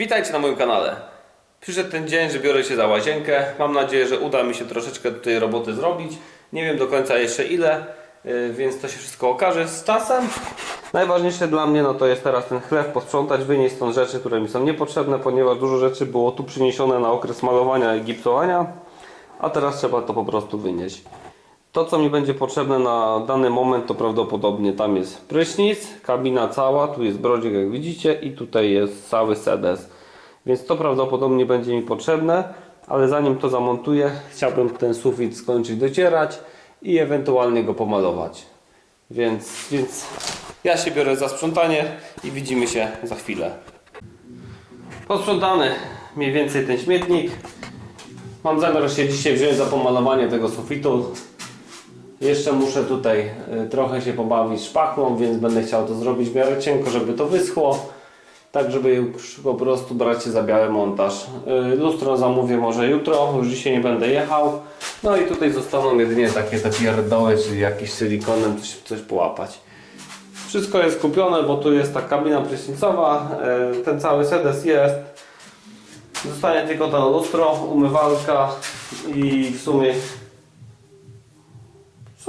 Witajcie na moim kanale. Przyszedł ten dzień, że biorę się za łazienkę. Mam nadzieję, że uda mi się troszeczkę tutaj roboty zrobić. Nie wiem do końca jeszcze ile, yy, więc to się wszystko okaże z czasem. Najważniejsze dla mnie no to jest teraz ten chleb posprzątać, wynieść stąd rzeczy, które mi są niepotrzebne, ponieważ dużo rzeczy było tu przyniesione na okres malowania i gipsowania, a teraz trzeba to po prostu wynieść. To, co mi będzie potrzebne na dany moment, to prawdopodobnie tam jest prysznic, kabina cała, tu jest brodzik, jak widzicie, i tutaj jest cały sedes. Więc to prawdopodobnie będzie mi potrzebne, ale zanim to zamontuję, chciałbym ten sufit skończyć docierać i ewentualnie go pomalować. Więc, więc ja się biorę za sprzątanie i widzimy się za chwilę. Posprzątany mniej więcej ten śmietnik. Mam zamiar się dzisiaj wziąć za pomalowanie tego sufitu. Jeszcze muszę tutaj y, trochę się pobawić szpachą, więc będę chciał to zrobić w miarę cienko, żeby to wyschło. Tak, żeby już po prostu brać się za biały montaż. Y, Lustro zamówię może jutro, już dzisiaj nie będę jechał. No i tutaj zostaną jedynie takie te pierdoły, czyli jakiś silikonem coś, coś połapać. Wszystko jest kupione, bo tu jest ta kabina prysznicowa, y, ten cały sedes jest. Zostanie tylko to lustro, umywalka i w sumie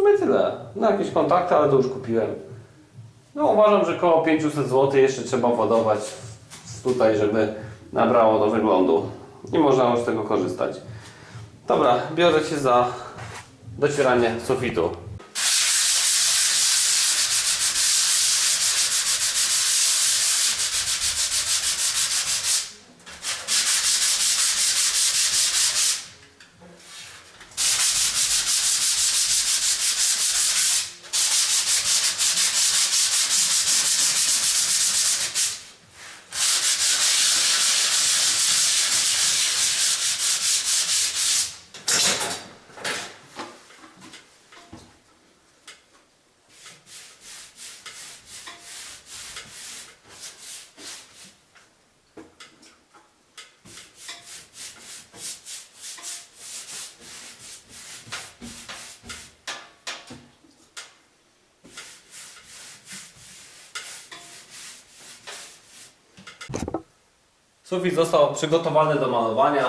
sumie tyle. Na jakieś kontakty, ale to już kupiłem. No uważam, że około 500 zł jeszcze trzeba władować tutaj, żeby nabrało do wyglądu. I można już z tego korzystać. Dobra, biorę się za docieranie sufitu. Sufit został przygotowany do malowania.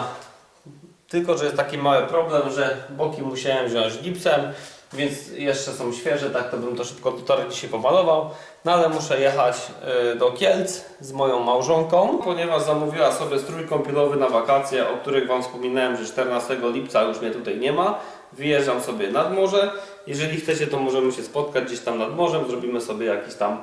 Tylko, że jest taki mały problem, że boki musiałem wziąć gipsem, więc jeszcze są świeże, tak to bym to szybko do tory dzisiaj pomalował. No ale muszę jechać y, do Kielc z moją małżonką, ponieważ zamówiła sobie strój kąpielowy na wakacje, o których Wam wspominałem, że 14 lipca już mnie tutaj nie ma. Wyjeżdżam sobie nad morze. Jeżeli chcecie, to możemy się spotkać gdzieś tam nad morzem, zrobimy sobie jakiś tam,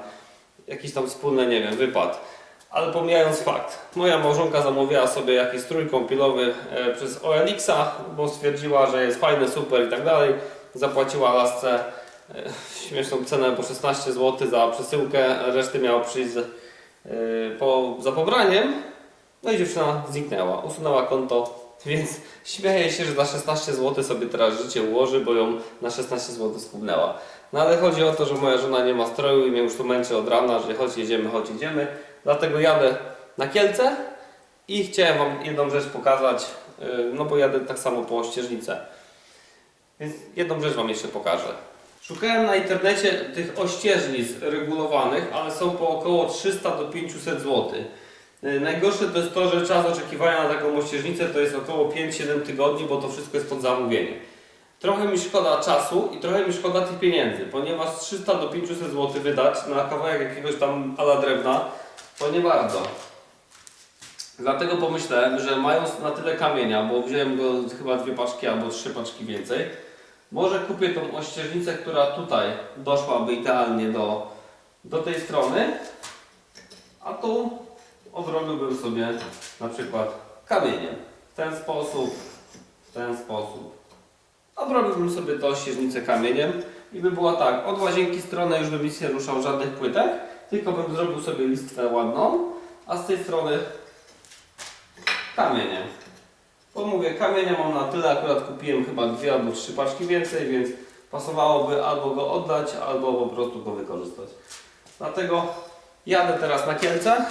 jakiś tam wspólny, nie wiem, wypad. Ale pomijając fakt, moja małżonka zamówiła sobie jakiś strój kąpielowy e, przez OLX-a, bo stwierdziła, że jest fajny, super i tak dalej. Zapłaciła lasce e, śmieszną cenę po 16 zł za przesyłkę, reszty miała przyjść e, po, za pobraniem. No i dziewczyna zniknęła, usunęła konto, więc śmieję się, że za 16 zł sobie teraz życie ułoży, bo ją na 16 zł skubnęła. No ale chodzi o to, że moja żona nie ma stroju i mnie już tu męczy od rana, że chodź jedziemy, chodź jedziemy. Dlatego jadę na Kielce i chciałem Wam jedną rzecz pokazać, yy, no bo jadę tak samo po ścieżnicę. Więc jedną rzecz Wam jeszcze pokażę. Szukałem na internecie tych ościeżnic regulowanych, ale są po około 300 do 500 zł. Yy, Najgorsze to jest to, że czas oczekiwania na taką ościeżnicę to jest około 5-7 tygodni, bo to wszystko jest pod zamówienie. Trochę mi szkoda czasu i trochę mi szkoda tych pieniędzy, ponieważ 300 do 500 zł wydać na kawałek jakiegoś tam ala drewna to nie bardzo. Dlatego pomyślałem, że mając na tyle kamienia, bo wziąłem go chyba dwie paczki albo trzy paczki więcej, może kupię tą ościeżnicę, która tutaj doszłaby idealnie do, do tej strony, a tu odrobiłbym sobie na przykład kamieniem. W ten sposób, w ten sposób. Odrobiłbym sobie tą ścieżnicę kamieniem i by była tak, od łazienki strony już bym nic nie ruszał żadnych płytek, tylko bym zrobił sobie listwę ładną, a z tej strony kamieniem. Bo mówię, kamienia mam na tyle, akurat kupiłem chyba dwie albo trzy paczki więcej, więc pasowałoby albo go oddać, albo po prostu go wykorzystać. Dlatego jadę teraz na Kielce,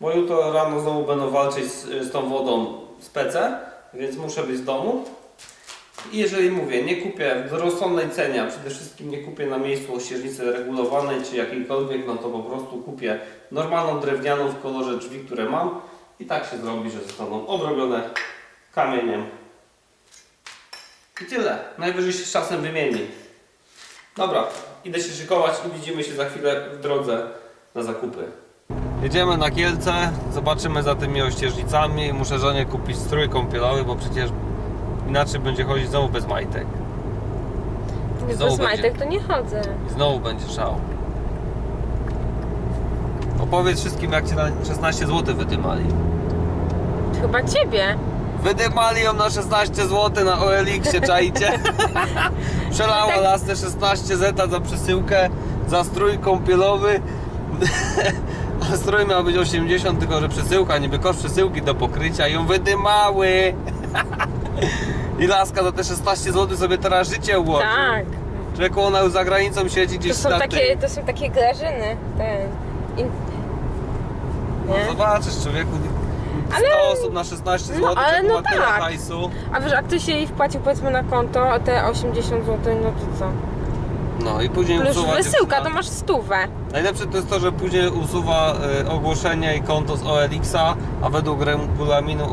bo jutro rano znowu będę walczyć z, z tą wodą z PC, więc muszę być w domu. I jeżeli mówię, nie kupię w rozsądnej cenie, a przede wszystkim nie kupię na miejscu ościeżnicy regulowanej czy jakiejkolwiek, no to po prostu kupię normalną drewnianą w kolorze drzwi, które mam I tak się zrobi, że zostaną obrobione kamieniem. I tyle. Najwyżej się z czasem wymieni. Dobra, idę się szykować i widzimy się za chwilę w drodze na zakupy. Jedziemy na Kielce, zobaczymy za tymi ościeżnicami. Muszę żonie kupić strój kąpielowy, bo przecież inaczej będzie chodzić znowu bez majtek. Znowu Bez będzie. majtek to nie chodzę. I znowu będzie szał. Opowiedz wszystkim, jak cię na 16 zł wydymali. Chyba ciebie. Wydymali ją na 16 zł na OLX-ie, czajcie? Przelała Tak. lasne 16 zeta za przesyłkę, za strój kąpielowy. A strój miał być 80, tylko że przesyłka, niby koszt przesyłki do pokrycia, ją wydymały. I laska za te 16 zł sobie teraz życie ułoży. Tak. Człowieku, ona już za granicą siedzi To gdzieś są na takie, tym. to są takie grażyny. Ten. In... No Nie? zobaczysz, człowieku, 100 Ale- osób na 16 zł, No, ale no tak. hajsu. A wiesz, a ktoś jej wpłacił powiedzmy na konto a te 80 zł, no to co? No i później Plus usuwa wysyłka, dziewczyna. to masz stówę. Najlepsze to jest to, że później usuwa y, ogłoszenie i konto z OLX-a, a według regulaminu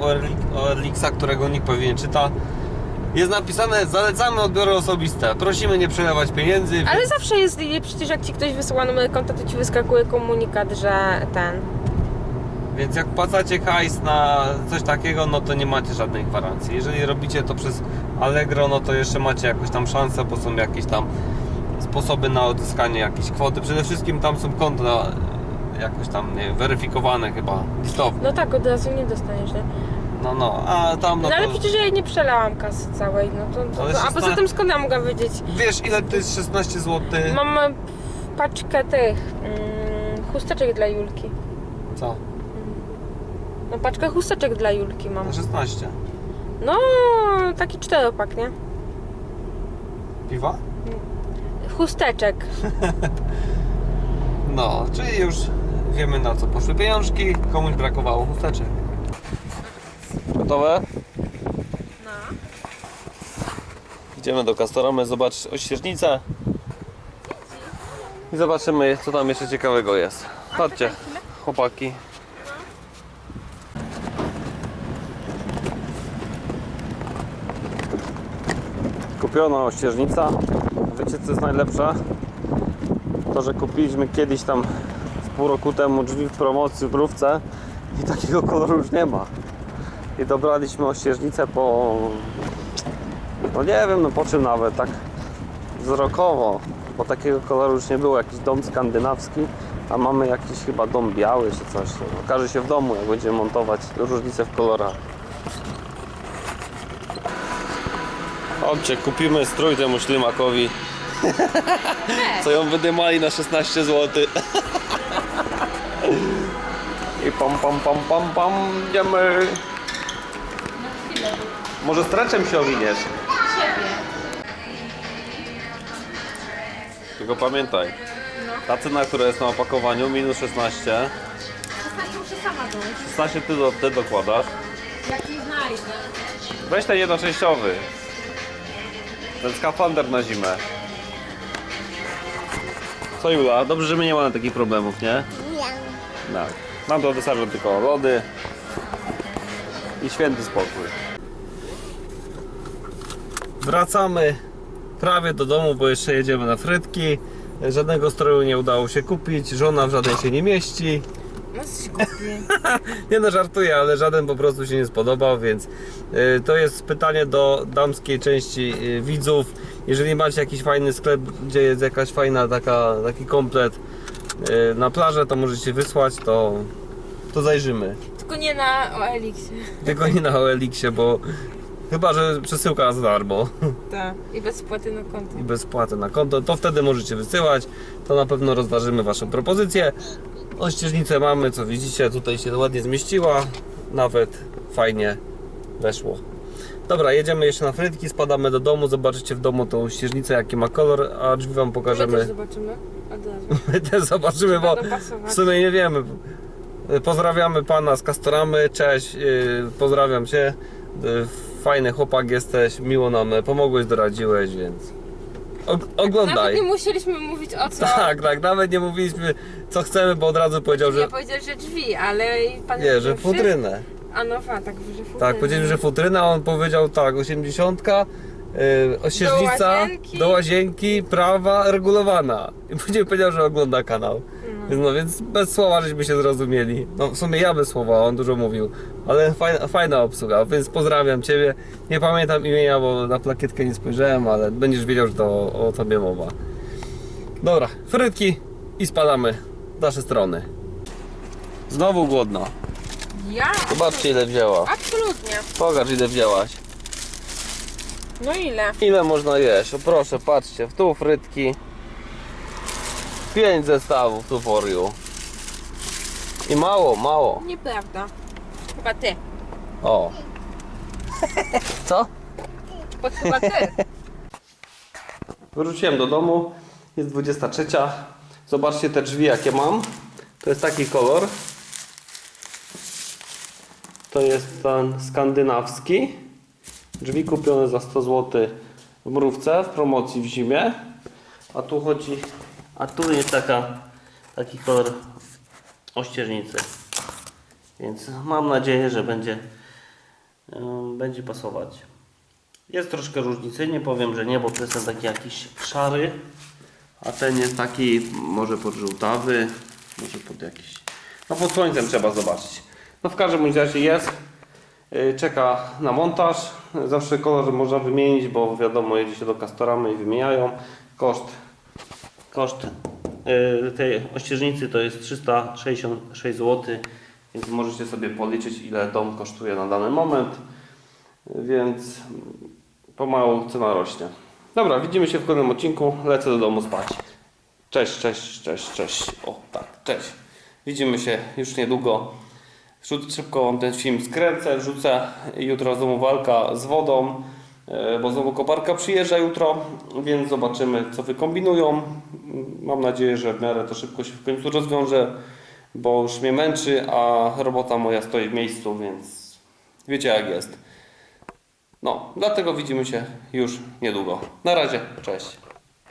OLX-a, którego nikt pewnie nie czyta, jest napisane zalecamy odbiory osobiste. Prosimy nie przelewać pieniędzy. Ale więc, zawsze jest, przecież jak ci ktoś wysyła numer konta, to ci wyskakuje komunikat, że ten. więc jak płacacie hajs na coś takiego, no to nie macie żadnej gwarancji. Jeżeli robicie to przez Allegro, no to jeszcze macie jakąś tam szansę, bo są jakieś tam sposoby na odzyskanie jakiejś kwoty. Przede wszystkim tam są konta jakoś tam nie wiem, weryfikowane chyba, listowne. No tak, od razu nie dostaniesz, nie? No, no, a tam No, no ale to... przecież ja jej nie przelałam kasy całej, no to, to, Ale to a poza 16 tym skąd ja mogę wiedzieć? Wiesz ile to jest 16 zł? Mam e, paczkę tych mm, chusteczek dla Julki. Co? No paczkę chusteczek dla Julki mam. Na 16. No, taki czteropak, nie? Piwa? Chusteczek. No, czyli już wiemy na co poszły pieniążki, komuś brakowało chusteczek. Gotowe? No. Idziemy do Castoramy zobaczyć ościeżnicę i zobaczymy co tam jeszcze ciekawego jest. Chodźcie, chłopaki. Kupiona ościeżnica. Wiecie co jest najlepsze? To, że kupiliśmy kiedyś tam z pół roku temu drzwi w promocji w Brówce i takiego koloru już nie ma. I dobraliśmy ościeżnicę po no nie wiem, no po czym nawet, tak wzrokowo, bo takiego koloru już nie było, jakiś dom skandynawski, a mamy jakiś chyba dom biały czy coś. Okaże się w domu, jak będziemy montować różnice w kolorach. Chodźcie, kupimy strój temu ślimakowi. Co ją wydymali na 16 zł. I pam pam pam pam pam, idziemy. Może streczem się owiniesz? Tylko pamiętaj, ta cena, która jest na opakowaniu, minus 16. muszę sama dojść. 16 ty, do, ty dokładasz. Jaki znajdę? Weź ten jednoczęściowy. Ten skafander na zimę. Co Jula? Dobrze, że my nie mamy takich problemów, nie? Tak. Nam to wystarczą tylko lody i święty spokój. Wracamy prawie do domu, bo jeszcze jedziemy na frytki. Żadnego stroju nie udało się kupić, żona w żaden się nie mieści. No jesteś głupi. Nie no, żartuję, ale żaden po prostu się nie spodobał, więc y, to jest pytanie do damskiej części y, widzów. Jeżeli macie jakiś fajny sklep, gdzie jest jakaś fajna taka, taki komplet y, na plażę, to możecie wysłać, to, to zajrzymy. Tylko nie na OLX-ie. Tylko nie na OLX-ie, bo chyba, że przesyłka za darmo Tak. I bez płaty na konto. i bez płaty na konto, to wtedy możecie wysyłać. To na pewno rozważymy Waszą propozycję. Ościeżnicę mamy, co widzicie, tutaj się ładnie zmieściła. Nawet fajnie weszło. Dobra, jedziemy jeszcze na frytki, spadamy do domu, zobaczycie w domu tą ścieżnicę, jaki ma kolor, a drzwi Wam My też pokażemy. zobaczymy. My też zobaczymy, bo w sumie nie wiemy. Pozdrawiamy Pana z Kastoramy, cześć, yy, pozdrawiam Cię. Yy, Fajny chłopak jesteś, miło nam pomogłeś, doradziłeś, więc Og- Nawet oglądaj. nie musieliśmy mówić o co. Tak, tak, nawet nie mówiliśmy co chcemy, bo od razu powiedział, Nie że powiedział, że drzwi, ale pan nie, że futrynę. A no fa, tak, że futrynę. Tak, powiedzieliśmy, że futryna, a on powiedział tak, 80, yy, ościeżnica, Do łazienki. do łazienki, prawa, regulowana. I później powiedział, że ogląda kanał. Więc No więc bez słowa żeśmy się zrozumieli. No w sumie ja bez słowa, on dużo mówił. Ale fajna, fajna obsługa, więc pozdrawiam Ciebie. Nie pamiętam imienia, bo na plakietkę nie spojrzałem, ale będziesz wiedział, że to o, o Tobie mowa. Dobra, frytki i spadamy w nasze strony. Znowu głodna. Ja? Zobaczcie ile wzięła. Absolutnie. Pokaż ile wzięłaś. No ile? Ile można jeść? O proszę, patrzcie, tu frytki. Pięć zestawów tu for you. I mało, mało. Nieprawda. Chyba ty. O. Co? Bo chyba ty. Wróciłem do domu, jest 23. Zobaczcie te drzwi jakie mam. To jest taki kolor. To jest ten skandynawski. Drzwi kupione za 100 zł w mrówce w promocji w zimie. A tu chodzi, a tu jest taka, taki kolor ościeżnicy. Więc mam nadzieję, że będzie, będzie pasować. Jest troszkę różnicy, nie powiem, że nie, bo to jest taki jakiś szary, a ten jest taki może podżółtawy, może pod jakiś... No pod słońcem trzeba zobaczyć. No w każdym razie jest, Yy, czeka na montaż. Zawsze kolor można wymienić, bo wiadomo jedzie się do Castoramy i wymieniają. Koszt, koszt yy, tej ościeżnicy to jest 366 zł, więc możecie sobie policzyć ile dom kosztuje na dany moment. Więc pomału cena rośnie. Dobra, widzimy się w kolejnym odcinku. Lecę do domu spać. Cześć, cześć, cześć, cześć. O, tak, cześć. Widzimy się już niedługo. Szybko szybko ten film skręcę, wrzucę. Jutro znowu walka z wodą, e, bo znowu koparka przyjeżdża jutro, więc zobaczymy co wykombinują. Mam nadzieję, że w miarę to szybko się w końcu rozwiąże, bo już mnie męczy, a robota moja stoi w miejscu, więc wiecie jak jest. No, dlatego widzimy się już niedługo. Na razie, cześć.